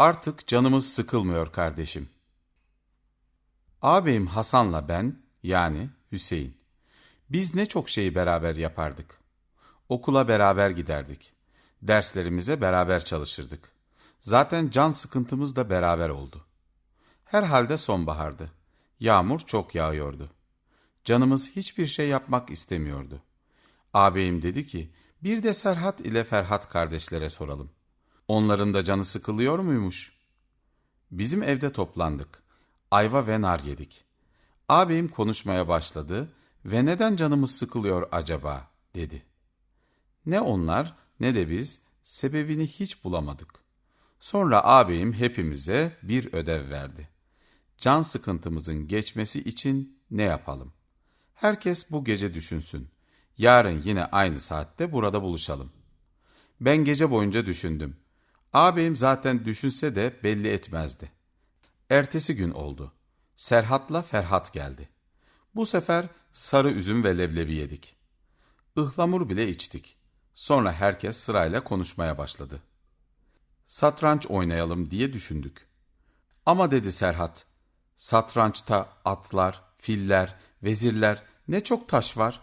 Artık canımız sıkılmıyor kardeşim. Ağabeyim Hasan'la ben, yani Hüseyin. Biz ne çok şeyi beraber yapardık. Okula beraber giderdik. Derslerimize beraber çalışırdık. Zaten can sıkıntımız da beraber oldu. Herhalde sonbahardı. Yağmur çok yağıyordu. Canımız hiçbir şey yapmak istemiyordu. Ağabeyim dedi ki, bir de Serhat ile Ferhat kardeşlere soralım. Onların da canı sıkılıyor muymuş? Bizim evde toplandık. Ayva ve nar yedik. Ağabeyim konuşmaya başladı ve neden canımız sıkılıyor acaba dedi. Ne onlar ne de biz sebebini hiç bulamadık. Sonra ağabeyim hepimize bir ödev verdi. Can sıkıntımızın geçmesi için ne yapalım? Herkes bu gece düşünsün. Yarın yine aynı saatte burada buluşalım. Ben gece boyunca düşündüm. Ağabeyim zaten düşünse de belli etmezdi. Ertesi gün oldu. Serhat'la Ferhat geldi. Bu sefer sarı üzüm ve leblebi yedik. Ihlamur bile içtik. Sonra herkes sırayla konuşmaya başladı. Satranç oynayalım diye düşündük. Ama dedi Serhat, satrançta atlar, filler, vezirler ne çok taş var.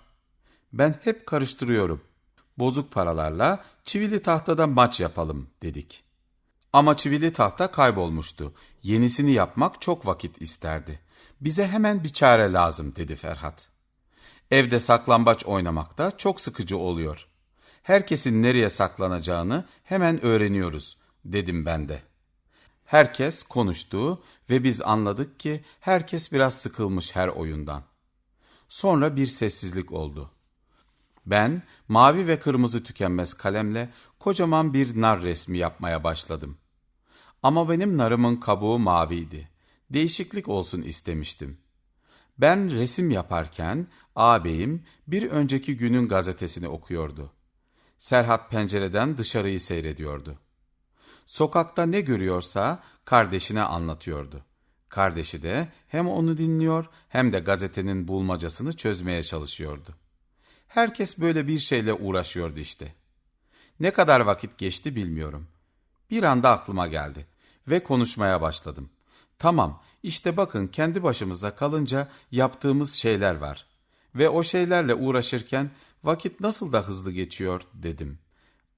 Ben hep karıştırıyorum. Bozuk paralarla çivili tahtada maç yapalım dedik. Ama çivili tahta kaybolmuştu. Yenisini yapmak çok vakit isterdi. Bize hemen bir çare lazım dedi Ferhat. Evde saklambaç oynamak da çok sıkıcı oluyor. Herkesin nereye saklanacağını hemen öğreniyoruz dedim ben de. Herkes konuştu ve biz anladık ki herkes biraz sıkılmış her oyundan. Sonra bir sessizlik oldu. Ben mavi ve kırmızı tükenmez kalemle kocaman bir nar resmi yapmaya başladım. Ama benim narımın kabuğu maviydi. Değişiklik olsun istemiştim. Ben resim yaparken ağabeyim bir önceki günün gazetesini okuyordu. Serhat pencereden dışarıyı seyrediyordu. Sokakta ne görüyorsa kardeşine anlatıyordu. Kardeşi de hem onu dinliyor hem de gazetenin bulmacasını çözmeye çalışıyordu. Herkes böyle bir şeyle uğraşıyordu işte. Ne kadar vakit geçti bilmiyorum. Bir anda aklıma geldi ve konuşmaya başladım. Tamam, işte bakın kendi başımıza kalınca yaptığımız şeyler var. Ve o şeylerle uğraşırken vakit nasıl da hızlı geçiyor dedim.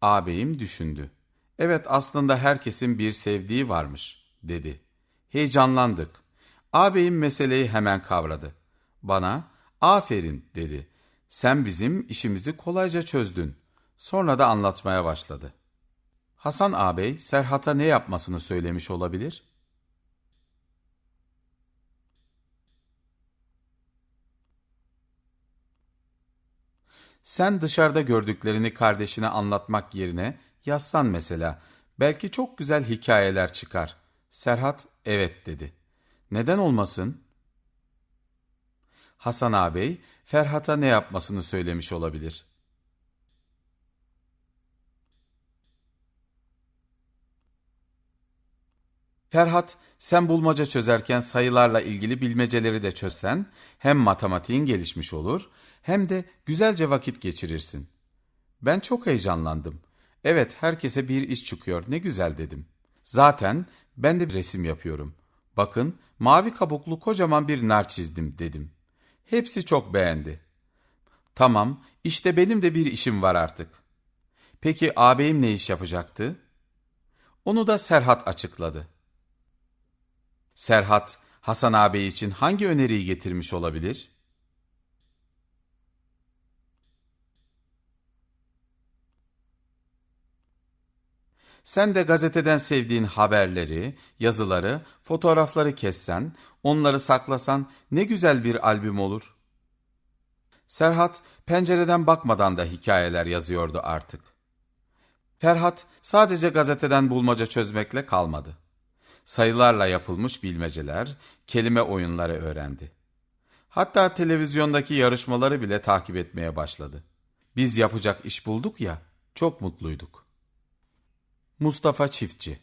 Ağabeyim düşündü. Evet aslında herkesin bir sevdiği varmış dedi. Heyecanlandık. Ağabeyim meseleyi hemen kavradı. Bana aferin dedi. Sen bizim işimizi kolayca çözdün. Sonra da anlatmaya başladı. Hasan ağabey Serhat'a ne yapmasını söylemiş olabilir? Sen dışarıda gördüklerini kardeşine anlatmak yerine yazsan mesela. Belki çok güzel hikayeler çıkar. Serhat evet dedi. Neden olmasın? Hasan ağabey Ferhat'a ne yapmasını söylemiş olabilir. Ferhat, sen bulmaca çözerken sayılarla ilgili bilmeceleri de çözsen, hem matematiğin gelişmiş olur, hem de güzelce vakit geçirirsin. Ben çok heyecanlandım. Evet, herkese bir iş çıkıyor, ne güzel dedim. Zaten ben de bir resim yapıyorum. Bakın, mavi kabuklu kocaman bir nar çizdim dedim. Hepsi çok beğendi. Tamam, işte benim de bir işim var artık. Peki ağabeyim ne iş yapacaktı? Onu da Serhat açıkladı. Serhat, Hasan ağabey için hangi öneriyi getirmiş olabilir? Sen de gazeteden sevdiğin haberleri, yazıları, fotoğrafları kessen, onları saklasan ne güzel bir albüm olur. Serhat pencereden bakmadan da hikayeler yazıyordu artık. Ferhat sadece gazeteden bulmaca çözmekle kalmadı. Sayılarla yapılmış bilmeceler, kelime oyunları öğrendi. Hatta televizyondaki yarışmaları bile takip etmeye başladı. Biz yapacak iş bulduk ya, çok mutluyduk. Mustafa Çiftçi